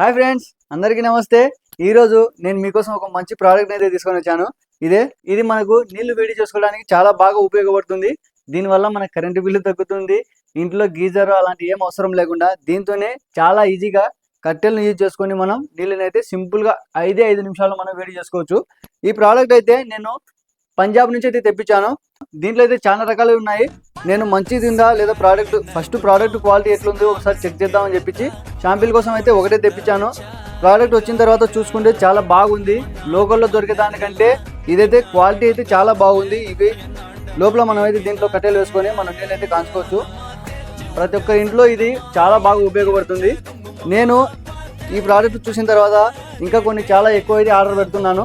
Hi friends అందరికీ నమస్తే. ఈ రోజు నేను మీకోసం ఒక మంచి ప్రోడక్ట్ అయితే తీసుకొని వచ్చాను. ఇదే ఇది మనకు నీళ్ళు వేడి చేసుకోవడానికి చాలా బాగా ఉపయోగపడుతుంది. దీనివల్ల మన కరెంటు బిల్లు తగ్గుతుంది. ఇంట్లో గీజర్ అలాంటి ఏం అవసరం లేకుండా దీంతోనే చాలా ఈజీగా కట్టెలను యూజ్ చేసుకొని మనం నీళ్ళని అయితే సింపుల్గా ఐదే ఐదు నిమిషాల్లో మనం వేడి చేసుకోవచ్చు. ఈ ప్రోడక్ట్ అయితే నేను పంజాబ్ నుంచి అయితే తెప్పించాను. దీంట్లో అయితే చాలా రకాలు ఉన్నాయి. నేను మంచిది ఉందా లేదా ప్రోడక్ట్ ఫస్ట్ ప్రోడక్ట్ క్వాలిటీ ఎట్లుందో ఒకసారి చెక్ చేద్దామని చెప్పించి షాంపిల్ కోసం అయితే ఒకటే తెప్పించాను. ప్రోడక్ట్ వచ్చిన తర్వాత చూసుకుంటే చాలా బాగుంది. లోకల్లో దొరికే దానికంటే ఇదైతే క్వాలిటీ అయితే చాలా బాగుంది. ఇవి లోపల మనం అయితే దీంట్లో కట్టెలు వేసుకొని మనం నీళ్ళు అయితే కాంచుకోవచ్చు. ప్రతి ఒక్క ఇంట్లో ఇది చాలా బాగా ఉపయోగపడుతుంది. నేను ఈ ప్రోడక్ట్ చూసిన తర్వాత ఇంకా కొన్ని చాలా ఎక్కువ అయితే ఆర్డర్ పెడుతున్నాను.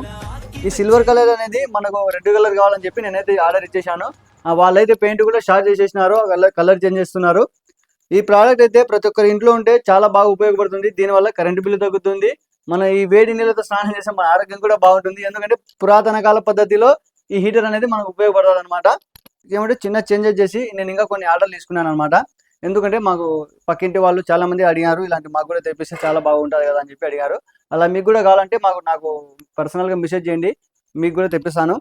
ఈ సిల్వర్ కలర్ అనేది మనకు రెడ్ కలర్ కావాలని చెప్పి నేనైతే ఆర్డర్ ఇచ్చేసాను వాళ్ళైతే పెయింట్ కూడా స్టార్ట్ చేసేసినారు కలర్ చేంజ్ చేస్తున్నారు. ఈ ప్రోడక్ట్ అయితే ప్రతి ఒక్కరి ఇంట్లో ఉంటే చాలా బాగా ఉపయోగపడుతుంది. దీనివల్ల కరెంటు బిల్లు తగ్గుతుంది. మన ఈ వేడి నీళ్ళతో స్నానం చేస్తే మన ఆరోగ్యం కూడా బాగుంటుంది. ఎందుకంటే పురాతన కాల పద్ధతిలో ఈ హీటర్ అనేది మనకు ఉపయోగపడుతుంది అనమాట ఏమంటే చిన్న చేంజెస్ చేసి నేను ఇంకా కొన్ని ఆర్డర్లు తీసుకున్నాను అనమాట ఎందుకంటే మాకు పక్కింటి వాళ్ళు చాలా మంది అడిగారు ఇలాంటి మాకు కూడా తెప్పిస్తే చాలా బాగుంటుంది కదా అని చెప్పి అడిగారు. అలా మీకు కూడా కావాలంటే మాకు నాకు పర్సనల్గా మెసేజ్ చేయండి. మీకు కూడా తెప్పిస్తాను.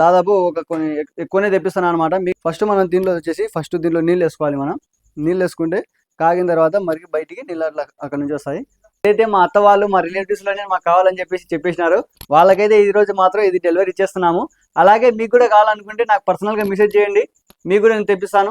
దాదాపు ఒక కొన్ని ఎక్కువనే తెప్పిస్తాను అనమాట మీకు ఫస్ట్ మనం దీనిలో వచ్చేసి ఫస్ట్ దీనిలో నీళ్ళు వేసుకోవాలి మనం. నీళ్ళు వేసుకుంటే కాగిన తర్వాత మరికి బయటికి నీళ్ళు అట్లా అక్కడ నుంచి వస్తాయి. అయితే మా అత్త వాళ్ళు మా రిలేటివ్స్లోనే మాకు కావాలని చెప్పేసి చెప్పేసినారు వాళ్ళకైతే ఈ రోజు మాత్రం ఇది డెలివరీ ఇచ్చేస్తున్నాము. అలాగే మీకు కూడా కావాలనుకుంటే నాకు పర్సనల్గా మెసేజ్ చేయండి. మీకు కూడా నేను తెప్పిస్తాను.